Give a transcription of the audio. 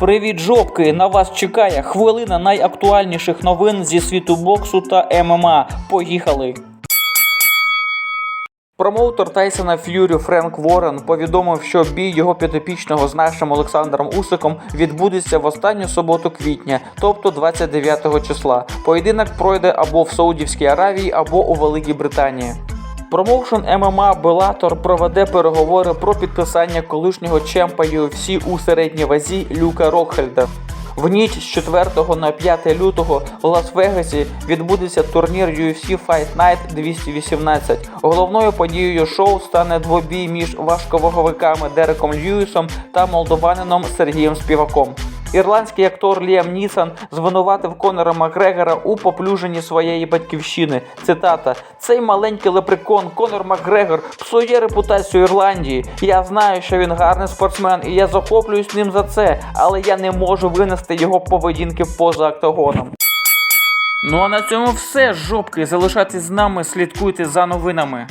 Привіт, жопки! На вас чекає хвилина найактуальніших новин зі світу боксу та ММА. Поїхали! Промоутер Тайсона Ф'юрі Френк Ворен повідомив, що бій його підопічного з нашим Олександром Усиком відбудеться в останню суботу квітня, тобто 29 числа. Поєдинок пройде або в Саудівській Аравії, або у Великій Британії. Промоушен ММА Белатор проведе переговори про підписання колишнього чемпа UFC у середній вазі Люка Рокхельда. В ніч з 4 на 5 лютого в Лас-Вегасі відбудеться турнір UFC Fight Night 218. Головною подією шоу стане двобій між важковаговиками Дереком Льюісом та молдованином Сергієм Співаком. Ірландський актор Ліам Нісан звинуватив Конора Макгрегора у поплюженні своєї батьківщини. Цитата: Цей маленький лепрекон Конор Макгрегор псує репутацію Ірландії. Я знаю, що він гарний спортсмен, і я захоплююсь ним за це, але я не можу винести його поведінки поза октагоном. Ну а на цьому все, жопки. Залишайтесь з нами, слідкуйте за новинами.